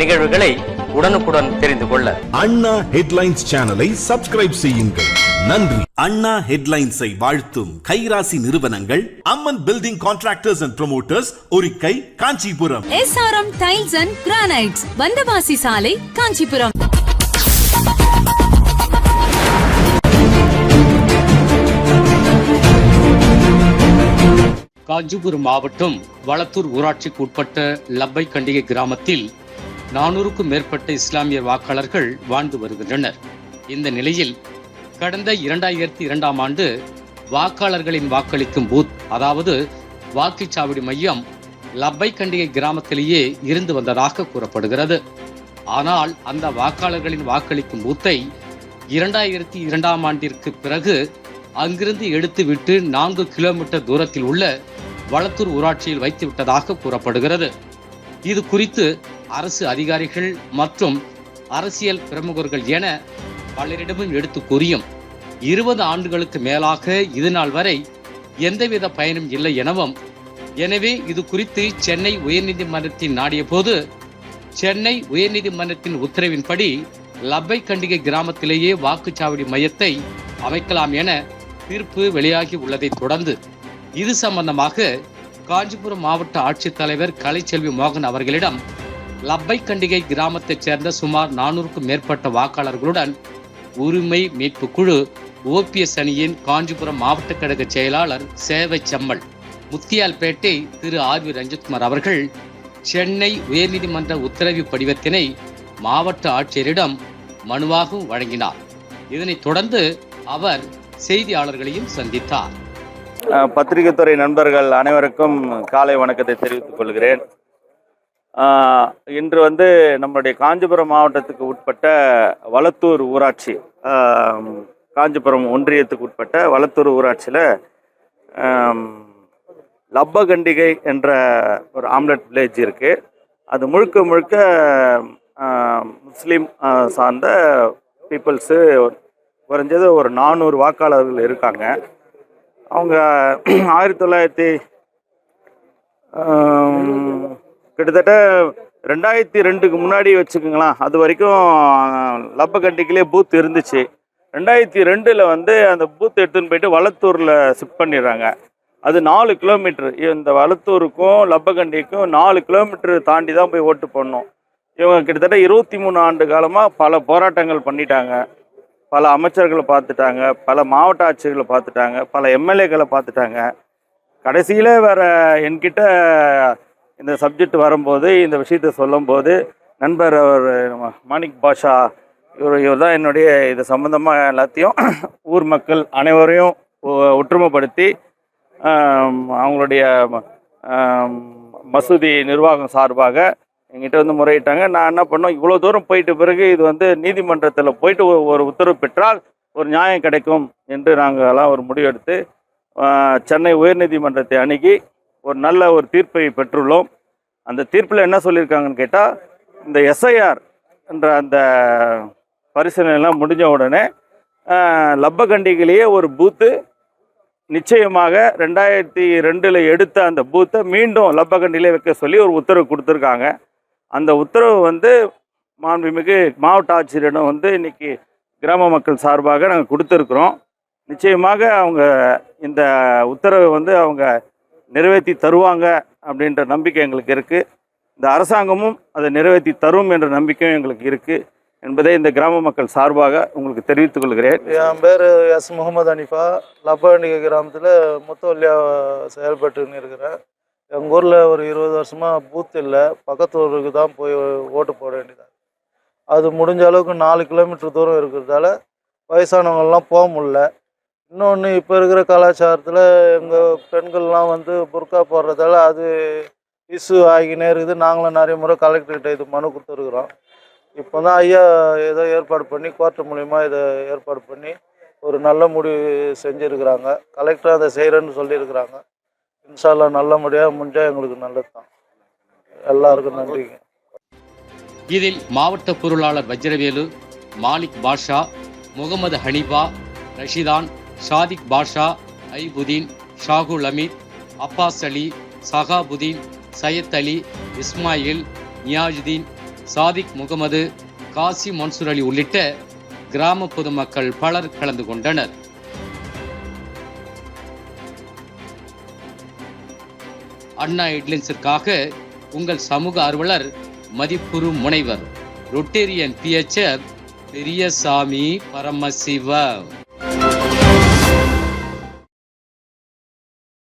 நிகழ்வுகளை உடனுக்குடன் தெரிந்து கொள்ள. அண்ணா ஹெட்லைன்ஸ் சேனலை சப்ஸ்கிரைப் செய்யுங்கள். நன்றி. அண்ணா ஹெட்லைன்ஸை வாழ்த்தும் கைராசி நிறுவனங்கள் Amman building contractors and promoters Orikkai Kanchipuram. SRM tiles and granites Vandavasi சாலை காஞ்சிபுரம். காஞ்சிபுரம் மாவட்டம் வளத்தூர் ஊராட்சிக்கு உட்பட்ட லப்பை கண்டிகை கிராமத்தில் நானூறுக்கும் மேற்பட்ட இஸ்லாமிய வாக்காளர்கள் வாழ்ந்து வருகின்றனர். இந்த நிலையில் கடந்த இரண்டாயிரத்தி இரண்டாம் ஆண்டு வாக்காளர்களின் வாக்களிக்கும் பூத் அதாவது வாக்குச்சாவடி மையம் லப்பை கண்டிகை கிராமத்திலேயே இருந்து வந்ததாக கூறப்படுகிறது. ஆனால் அந்த வாக்காளர்களின் வாக்களிக்கும் பூத்தை இரண்டாயிரத்தி இரண்டாம் ஆண்டிற்கு பிறகு அங்கிருந்து எடுத்துவிட்டு நான்கு கிலோமீட்டர் தூரத்தில் உள்ள வளத்தூர் ஊராட்சியில் வைத்து விட்டதாக கூறப்படுகிறது. இது குறித்து அரசு அதிகாரிகள் மற்றும் அரசியல் பிரமுகர்கள் என பலரிடமும் எடுத்து கூறியும் இருபது ஆண்டுகளுக்கு மேலாக இது நாள் வரை எந்தவித பயனும் இல்லை எனவும் எனவே இது குறித்து சென்னை உயர்நீதிமன்றத்தின் நாடிய போது சென்னை உயர்நீதிமன்றத்தின் உத்தரவின்படி லப்பை கண்டிகை கிராமத்திலேயே வாக்குச்சாவடி மையத்தை அமைக்கலாம் என தீர்ப்பு வெளியாகி உள்ளதை தொடர்ந்து இது சம்பந்தமாக காஞ்சிபுரம் மாவட்ட ஆட்சித்தலைவர் கலைச்செல்வி மோகன் அவர்களிடம் லப்பை கண்டிகை கிராமத்தைச் சேர்ந்த சுமார் நானூறுக்கும் மேற்பட்ட வாக்காளர்களுடன் உரிமை மீட்பு குழு ஓபிஎஸ் அணியின் காஞ்சிபுரம் மாவட்ட கழக செயலாளர் சேவை செம்மல் முத்தியால்பேட்டை திரு ஆர் வி ரஞ்சித்குமார் அவர்கள் சென்னை உயர்நீதிமன்ற உத்தரவு படிவத்தினை மாவட்ட ஆட்சியரிடம் மனுவாகவும் வழங்கினார். இதனைத் தொடர்ந்து அவர் செய்தியாளர்களையும் சந்தித்தார். பத்திரிகை துறை நண்பர்கள் அனைவருக்கும் காலை வணக்கத்தை தெரிவித்துக் கொள்கிறேன். இன்று வந்து நம்முடைய காஞ்சிபுரம் மாவட்டத்துக்கு உட்பட்ட வளத்தூர் ஊராட்சி காஞ்சிபுரம் ஒன்றியத்துக்கு உட்பட்ட வளத்தூர் ஊராட்சியில் லப்பகண்டிகை என்ற ஒரு ஆம்லெட் வில்லேஜ் இருக்குது அது முழுக்க முழுக்க முஸ்லீம் சார்ந்த பீப்புள்ஸு குறைஞ்சது ஒரு நானூறு வாக்காளர்கள் இருக்காங்க. அவங்க ஆயிரத்தி தொள்ளாயிரத்தி கிட்டத்தட்ட ரெண்டாயிரத்தி ரெண்டுக்கு முன்னாடி வச்சுக்கோங்களேன் அது வரைக்கும் லப்பக்கண்டிக்கிலே பூத் இருந்துச்சு. ரெண்டாயிரத்தி ரெண்டில் வந்து அந்த பூத் எடுத்துன்னு போயிட்டு வளத்தூரில் ஷிஃப்ட் பண்ணிடுறாங்க. அது நாலு கிலோமீட்டர் இந்த வளத்தூருக்கும் லப்பக்கண்டிக்கும் நாலு கிலோமீட்டர் தாண்டி தான் போய் ஓட்டு போடணும். இவங்க கிட்டத்தட்ட இருபத்தி மூணு ஆண்டு காலமாக பல போராட்டங்கள் பண்ணிட்டாங்க. பல அமைச்சர்களை பார்த்துட்டாங்க பல மாவட்ட ஆட்சியர்களை பார்த்துட்டாங்க பல எம்எல்ஏக்களை பார்த்துட்டாங்க. கடைசியில் வேற என்கிட்ட இந்த சப்ஜெக்ட் வரும்போது இந்த விஷயத்தை சொல்லும்போது நண்பர் அவர் மாணிக் பாஷா இவர் இவர் தான் என்னுடைய இது சம்மந்தமாக எல்லாத்தையும் ஊர் மக்கள் அனைவரையும் ஒ- ஒற்றுமைப்படுத்தி அவங்களுடைய மசூதி நிர்வாகம் சார்பாக எங்கிட்ட வந்து முறையிட்டாங்க. நான் என்ன பண்ணோம் இவ்வளோ தூரம் போயிட்ட பிறகு இது வந்து நீதிமன்றத்தில் போயிட்டு ஒரு- உத்தரவு பெற்றால் ஒரு நியாயம் கிடைக்கும் என்று நாங்கள் எல்லாம் ஒரு முடிவெடுத்து சென்னை உயர்நீதிமன்றத்தை அணுகி ஒரு நல்ல ஒரு தீர்ப்பை பெற்றுள்ளோம். அந்த தீர்ப்பில் என்ன சொல்லியிருக்காங்கன்னு கேட்டால் இந்த எஸ்ஐஆர் என்ற அந்த பரிசீலனைலாம் முடிஞ்ச உடனே லப்பகண்டிகளையே ஒரு பூத்து நிச்சயமாக ரெண்டாயிரத்தி ரெண்டில் எடுத்த அந்த பூத்தை மீண்டும் லப்பகண்டிலே வைக்க சொல்லி ஒரு உத்தரவு கொடுத்துருக்காங்க. அந்த உத்தரவு வந்து மாண்புமிகு மாவட்ட ஆட்சியரிடம் வந்து இன்றைக்கி கிராம மக்கள் சார்பாக நாங்கள் கொடுத்துருக்குறோம். நிச்சயமாக அவங்க இந்த உத்தரவை வந்து அவங்க நிறைவேற்றி தருவாங்க அப்படின்ற நம்பிக்கை எங்களுக்கு இருக்குது இந்த அரசாங்கமும் அதை நிறைவேற்றி தரும் என்ற நம்பிக்கையும் எங்களுக்கு இருக்குது என்பதை இந்த கிராம மக்கள் சார்பாக உங்களுக்கு தெரிவித்துக் கொள்கிறேன். என் பேர் எஸ் முகமது அனிஃபா. லப்பாண்டிகை கிராமத்தில் முத்தவல்லியாக செயல்பட்டுன்னு இருக்கிறேன். எங்கள் ஊரில் ஒரு இருபது வருஷமாக பூத் இல்லை. பக்கத்து ஊருக்கு தான் போய் ஓட்டு போட வேண்டியதாக அது முடிஞ்ச அளவுக்கு நாலு கிலோமீட்டர் தூரம் இருக்கிறதால வயசானவங்கள்லாம் போக முடில இன்னொன்று இப்போ இருக்கிற கலாச்சாரத்தில் எங்கள் பெண்கள்லாம் வந்து புர்கா போடுறதால அது இஷ்யூ ஆகினே இருக்குது. நாங்களும் நிறைய முறை கலெக்டர்கிட்ட இது மனு கொடுத்துருக்குறோம். இப்போ தான் ஐயா ஏதோ ஏற்பாடு பண்ணி கோர்ட்டு மூலிமா இதை ஏற்பாடு பண்ணி ஒரு நல்ல முடிவு செஞ்சுருக்கிறாங்க. கலெக்டர் அதை செய்கிறேன்னு சொல்லியிருக்கிறாங்க. இன்ஷால்லா நல்லபடியாக முடிஞ்சால் எங்களுக்கு நல்லது தான் எல்லாருக்கும் நன்றிங்க இதில் மாவட்ட பொருளாளர் வஜ்ரவேலு மாலிக் பாஷா முகமது ஹனீபா ரஷிதான் ஷாதிக் பாஷா ஐபுதீன் ஷாகுல் அமீத் அப்பாஸ் அலி சஹாபுதீன் சையத் அலி இஸ்மாயில் நியாஜுதீன் சாதிக் முகமது காசி மன்சூர் அலி உள்ளிட்ட கிராம பொதுமக்கள் பலர் கலந்து கொண்டனர். அண்ணா ஹெட்லைன்ஸிற்காக உங்கள் சமூக ஆர்வலர் மதிப்புறு முனைவர் ரொட்டேரியன் பிஎச்ஆர் பெரியசாமி பரமசிவ